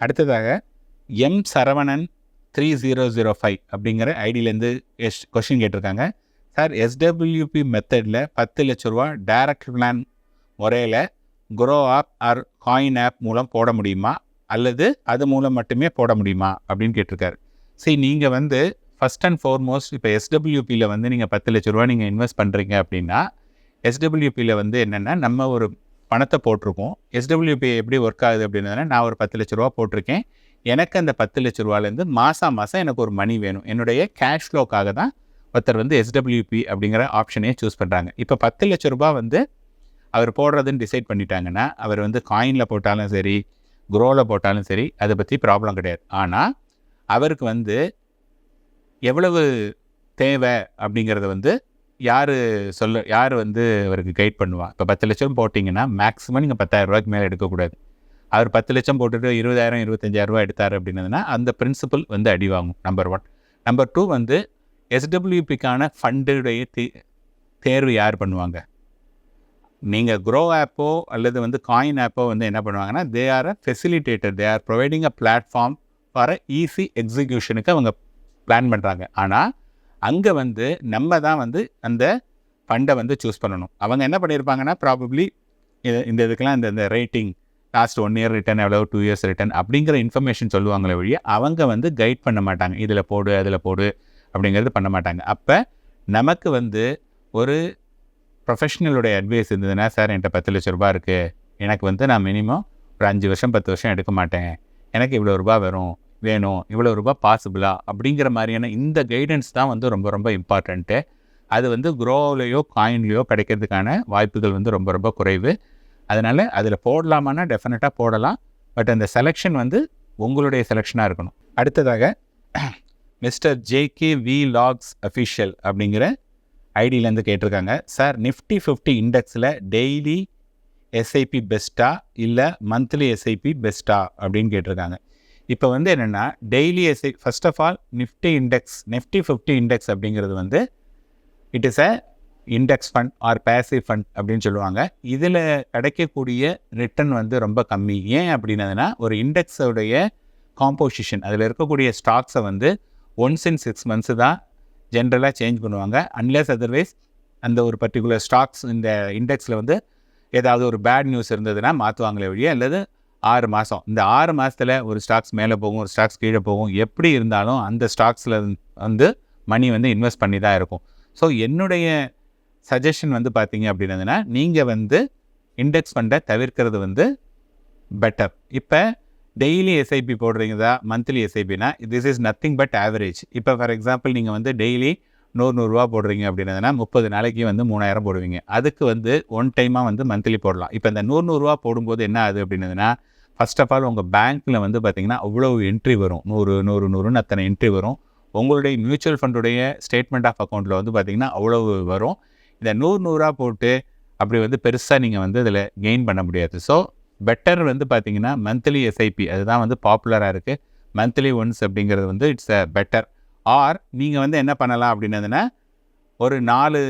அடுத்ததாக M Saravanan three zero zero five அப்படிங்கிற ஐடியிலேருந்து எஸ் கொஷின் கேட்டிருக்காங்க. சார் எஸ்டபிள்யூபி மெத்தடில் பத்து லட்ச ரூபா டைரக்ட் பிளான் முறையில் Groww app or Coin app மூலம் போட முடியுமா? அல்லது அது மூலம் மட்டுமே போட முடியுமா? அப்படின்னு கேட்டிருக்காரு. சரி நீங்கள் வந்து ஃபஸ்ட் அண்ட் ஃபார்மோஸ்ட் இப்போ எஸ்டபிள்யூபியில் வந்து நீங்கள் பத்து லட்ச ரூபா நீங்கள் இன்வெஸ்ட் பண்ணுறீங்க அப்படின்னா எஸ்டபிள்யூபியில் வந்து என்னென்னா நம்ம ஒரு பணத்தை போட்டிருக்கோம். எஸ்டபிள்யூபி எப்படி ஒர்க் ஆகுது அப்படின்னா நான் ஒரு பத்து லட்ச ரூபா போட்டிருக்கேன். எனக்கு அந்த பத்து லட்ச ரூபாலேருந்து மாதம் மாதம் எனக்கு ஒரு மணி வேணும். என்னுடைய கேஷ் ஃப்ளோக்காக தான் ஒருத்தர் வந்து எஸ்டபிள்யூபி அப்படிங்கிற ஆப்ஷனையே சூஸ் பண்ணுறாங்க இப்போ பத்து லட்ச ரூபா வந்து அவர் போடுறதுன்னு டிசைட் பண்ணிட்டாங்கன்னா அவர் வந்து காயினில் போட்டாலும் சரி குரோவில் போட்டாலும் சரி அதை பற்றி ப்ராப்ளம் கிடையாது. ஆனால் அவருக்கு வந்து எவ்வளவு தேவை அப்படிங்கிறத வந்து யார் சொல்ல யார் வந்து அவருக்கு கைட் பண்ணுவா? இப்போ பத்து லட்சம் போட்டிங்கன்னா மேக்ஸிமம் நீங்கள் பத்தாயிரம் ரூபாய்க்கு மேலே எடுக்கக்கூடாது. அவர் பத்து லட்சம் போட்டுட்டு இருபதாயிரம் இருபத்தஞ்சாயிரம் ரூபாய் எடுத்தார் அப்படின்னதுன்னா அந்த பிரின்சிபல் வந்து அடி வாங்கும் நம்பர் ஒன் நம்பர் டூ வந்து எஸ்டபிள்யூபிக்கான ஃபண்டுடைய தே தேர்வு யார் பண்ணுவாங்க? நீங்கள் க்ரோ ஆப்போ அல்லது வந்து காயின் ஆப்போ வந்து என்ன பண்ணுவாங்கன்னா they are a facilitator they are providing a platform for a easy எக்ஸிக்யூஷனுக்கு அவங்க பிளான் பண்ணுறாங்க ஆனால் அங்கே வந்து நம்ம தான் வந்து அந்த ஃபண்டை வந்து சூஸ் பண்ணணும். அவங்க என்ன பண்ணியிருப்பாங்கன்னா ப்ராபப்ளி இந்த இதுக்கெல்லாம் இந்த இந்த rating last one year return எவ்வளோ டூ இயர்ஸ் ரிட்டர்ன் அப்படிங்கிற இன்ஃபர்மேஷன் சொல்லுவாங்களே ஒழிய அவங்க வந்து கைட் பண்ண மாட்டாங்க. இதில் போடு அதில் போடு அப்படிங்கிறது பண்ண மாட்டாங்க. அப்போ நமக்கு வந்து ஒரு ப்ரொஃபஷனலுடைய அட்வைஸ் இருந்ததுன்னா சார் என்கிட்ட பத்து லட்ச ரூபா இருக்குது எனக்கு வந்து நான் மினிமம் ஒரு அஞ்சு வருஷம் பத்து வருஷம் எடுக்க மாட்டேன். எனக்கு இவ்வளோ ரூபா வரும். வேணும் இவ்வளோ ரூபாய் பாசிபிளா அப்படிங்கிற மாதிரியான இந்த கைடன்ஸ் தான் வந்து ரொம்ப ரொம்ப இம்பார்ட்டண்ட்டு அது வந்து குரோவிலையோ காயின்லேயோ கிடைக்கிறதுக்கான வாய்ப்புகள் வந்து ரொம்ப ரொம்ப குறைவு. அதனால் அதில் போடலாமான்னா டெஃபினட்டாக போடலாம். பட் அந்த செலெக்ஷன் வந்து உங்களுடைய செலெக்ஷனாக இருக்கணும். அடுத்ததாக mister JK vlogs official அப்படிங்கிற ஐடியிலேருந்து கேட்டிருக்காங்க. சார் நிஃப்டி ஃபிஃப்டி இண்டெக்ஸில் டெய்லி எஸ்ஐபி பெஸ்ட்டா இல்லை மந்த்லி எஸ்ஐபி பெஸ்ட்டா அப்படின்னு கேட்டிருக்காங்க. இப்போ வந்து என்னென்னா daily SI first of all Nifty index Nifty fifty index அப்படிங்கிறது வந்து it is a index fund or passive fund அப்படின்னு சொல்லுவாங்க. இதில் கிடைக்கக்கூடிய ரிட்டர்ன் வந்து ரொம்ப கம்மி. ஏன் அப்படின்னதுன்னா ஒரு இண்டெக்ஸோடைய காம்போசிஷன் அதில் இருக்கக்கூடிய ஸ்டாக்ஸை வந்து ஒன்ஸ் இன் சிக்ஸ் மந்த்ஸு தான் ஜென்ரலாக சேஞ்ச் பண்ணுவாங்க. அன்லெஸ் அதர்வைஸ் அந்த ஒரு பர்டிகுலர் ஸ்டாக்ஸ் இந்த இண்டெக்ஸில் வந்து ஏதாவது ஒரு பேட் நியூஸ் இருந்ததுன்னா மாற்றுவாங்களே வழியே அல்லது ஆறு மாதம் இந்த ஆறு மாதத்தில் ஒரு ஸ்டாக்ஸ் மேலே போகும் ஒரு ஸ்டாக்ஸ் கீழே போகும். எப்படி இருந்தாலும் அந்த ஸ்டாக்ஸில் வந்து மணி வந்து இன்வெஸ்ட் பண்ணி தான் இருக்கும். ஸோ என்னுடைய சஜஷன் வந்து பார்த்தீங்க அப்படின்னதுன்னா நீங்கள் வந்து இண்டெக்ஸ் ஃபண்டை தவிர்க்கிறது வந்து பெட்டர் இப்போ டெய்லி எஸ்ஐபி போடுறீங்கதா monthly எஸ்ஐபினா this is nothing but average இப்போ ஃபார் எக்ஸாம்பிள் நீங்கள் வந்து டெய்லி நூறு நூறுரூவா போடுறீங்க அப்படின்னதுனா முப்பது நாளைக்கு வந்து மூணாயிரம் போடுவீங்க. அதுக்கு வந்து ஒன் டைமாக வந்து மந்த்லி போடலாம். இப்போ இந்த நூறு நூறுரூவா போடும்போது என்ன ஆகுது அப்படின்னதுன்னா ஃபர்ஸ்ட் ஆஃப் ஆல் உங்கள் பேங்க்கில் வந்து பார்த்தீங்கன்னா அவ்வளோ என்ட்ரி வரும். நூறு நூறு நூறுன்னு அத்தனை என்ட்ரி வரும். உங்களுடைய மியூச்சுவல் ஃபண்டுடைய ஸ்டேட்மெண்ட் ஆஃப் அக்கௌண்ட்டில் வந்து பார்த்தீங்கன்னா அவ்வளவு வரும். இந்த நூறு நூறாக போட்டு அப்படி வந்து பெருசாக நீங்கள் வந்து இதில் கெயின் பண்ண முடியாது. ஸோ பெட்டர் வந்து பார்த்தீங்கன்னா மந்த்லி எஸ்ஐபி அதுதான் வந்து பாப்புலராக இருக்குது மந்த்லி ஒன்ஸ் அப்படிங்கிறது வந்து இட்ஸ் அ பெட்டர் ஆர் நீங்கள் வந்து என்ன பண்ணலாம் அப்படின்னதுன்னா ஒரு நாலு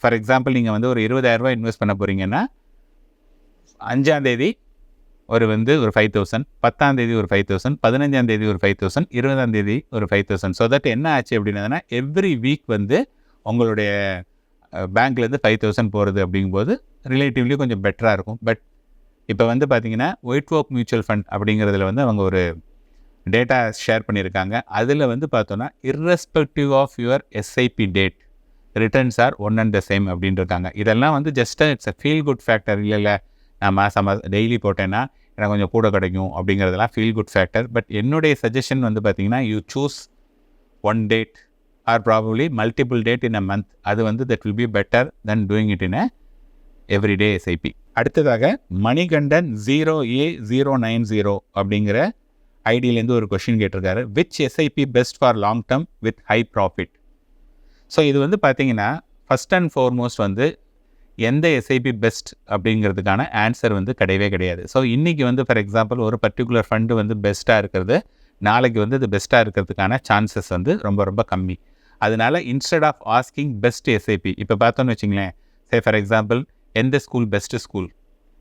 ஃபார் எக்ஸாம்பிள் நீங்கள் வந்து ஒரு இருபதாயிரரூபா இன்வெஸ்ட் பண்ண போகிறீங்கன்னா அஞ்சாந்தேதி ஒரு வந்து ஒரு ஃபைவ் தௌசண்ட் பத்தாந்தேதி ஒரு ஃபைவ் தௌசண்ட் பதினஞ்சாந்தேதி ஒரு ஃபைவ் தௌசண்ட் இருபதாந்தேதி ஒரு ஃபைவ் தௌசண்ட் ஸோ தட் என்ன ஆச்சு அப்படின்னா எவ்ரி வீக் வந்து உங்களுடைய பேங்க்லேருந்து ஃபைவ் தௌசண்ட் போகிறது அப்படிங்கும்போது ரிலேட்டிவ்லி கொஞ்சம் பெட்டராக இருக்கும். பட் இப்போ வந்து பார்த்தீங்கன்னா ஒயிட் ஒர்க் மியூச்சுவல் ஃபண்ட் அப்படிங்கிறதுல வந்து அவங்க ஒரு டேட்டா ஷேர் பண்ணியிருக்காங்க. அதில் வந்து பார்த்தோன்னா irrespective of your SIP date returns are one and the same அப்படின்ட்டு இருக்காங்க. இதெல்லாம் வந்து just it's a feel good factor இல்லைல்ல இல்லை நம்ம மாதம் டெய்லி போட்டேன்னா எனக்கு கொஞ்சம் கூட கிடைக்கும் அப்படிங்கிறதெல்லாம் ஃபீல் குட் ஃபேக்டர் பட் என்னுடைய சஜஷன் வந்து பார்த்திங்கன்னா you choose one date or probably multiple date in a month அது வந்து that will be better then doing it in a everyday SIP அடுத்ததாக Manikandan zero A zero nine zero அப்படிங்கிற ஐடியிலேருந்து ஒரு question கேட்டிருக்காரு. Which SIP best for long term with high profit so இது வந்து பார்த்தீங்கன்னா ஃபஸ்ட் அண்ட் ஃபார்மோஸ்ட் வந்து எந்த எஸ்ஐபி பெஸ்ட் அப்படிங்கிறதுக்கான ஆன்சர் வந்து கிடையவே கிடையாது. ஸோ இன்றைக்கி வந்து ஃபார் எக்ஸாம்பிள் ஒரு பர்டிகுலர் ஃபண்டு வந்து பெஸ்ட்டாக இருக்கிறது. நாளைக்கு வந்து இது பெஸ்ட்டாக இருக்கிறதுக்கான சான்சஸ் வந்து ரொம்ப ரொம்ப கம்மி. அதனால் instead of asking best SIP இப்போ பார்த்தோன்னு வச்சிங்களேன். சே ஃபார் எக்ஸாம்பிள் எந்த ஸ்கூல் பெஸ்ட்டு ஸ்கூல்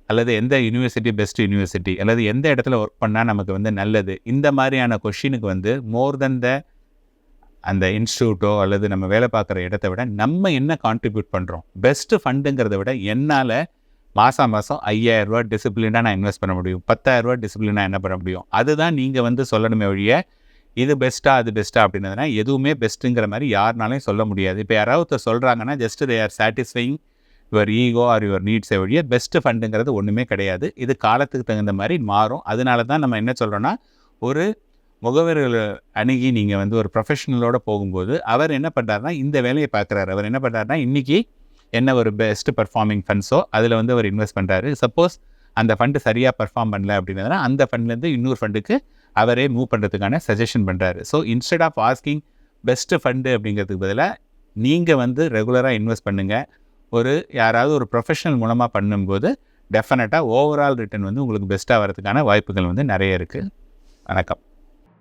அல்லது எந்த யூனிவர்சிட்டி பெஸ்ட் யூனிவர்சிட்டி அல்லது எந்த இடத்துல ஒர்க் பண்ணால் நமக்கு வந்து நல்லது? இந்த மாதிரியான கொஷினுக்கு வந்து மோர் தென் த அந்த இன்ஸ்டியூட்டோ அல்லது நம்ம வேலை பார்க்குற இடத்த விட நம்ம என்ன கான்ட்ரிபியூட் பண்ணுறோம் பெஸ்ட்டு ஃபண்டுங்கிறத விட என்னால் மாதம் மாதம் ஐயாயிரரூவா டிசிப்ளினாக நான் இன்வெஸ்ட் பண்ண முடியும். பத்தாயிரரூவா டிசிப்ளினாக என்ன பண்ண முடியும்? அதுதான் நீங்கள் வந்து சொல்லணுமே ஒழிய இது பெஸ்ட்டாக அது பெஸ்ட்டாக அப்படின்னதுனா எதுவுமே பெஸ்ட்டுங்கிற மாதிரி யாருனாலையும் சொல்ல முடியாது. இப்போ யாராவது சொல்கிறாங்கன்னா just they are satisfying your ego or your நீட்ஸை ஒழிய பெஸ்ட்டு ஃபண்டுங்கிறது ஒன்றுமே கிடையாது. இது காலத்துக்கு தகுந்த மாதிரி மாறும். அதனால தான் நம்ம என்ன சொல்கிறோன்னா ஒரு முகவர்களை அணுகி நீங்கள் வந்து ஒரு ப்ரொஃபஷனலோட போகும்போது அவர் என்ன பண்ணுறாருனா இந்த வேலையை பார்க்குறாரு. அவர் என்ன பண்ணுறாருனா இன்றைக்கி என்ன ஒரு பெஸ்ட் பர்ஃபார்மிங் ஃபண்ட்ஸோ அதில் வந்து அவர் இன்வெஸ்ட் பண்ணுறாரு சப்போஸ் அந்த ஃபண்டு சரியாக பர்ஃபார்ம் பண்ணல அப்படின்னா அந்த ஃபண்ட்லேருந்து இன்னொரு ஃபண்டுக்கு அவரே மூவ் பண்ணுறதுக்கான சஜஷன் பண்ணுறாரு so instead of asking best fund அப்படிங்கிறதுக்கு பதிலாக நீங்கள் வந்து ரெகுலராக இன்வெஸ்ட் பண்ணுங்கள் ஒரு யாராவது ஒரு ப்ரொஃபஷனல் மூலமாக பண்ணும்போது டெஃபினட்டாக ஓவரால் ரிட்டர்ன் வந்து உங்களுக்கு பெஸ்ட்டாக வரதுக்கான வாய்ப்புகள் வந்து நிறைய இருக்குது வணக்கம்.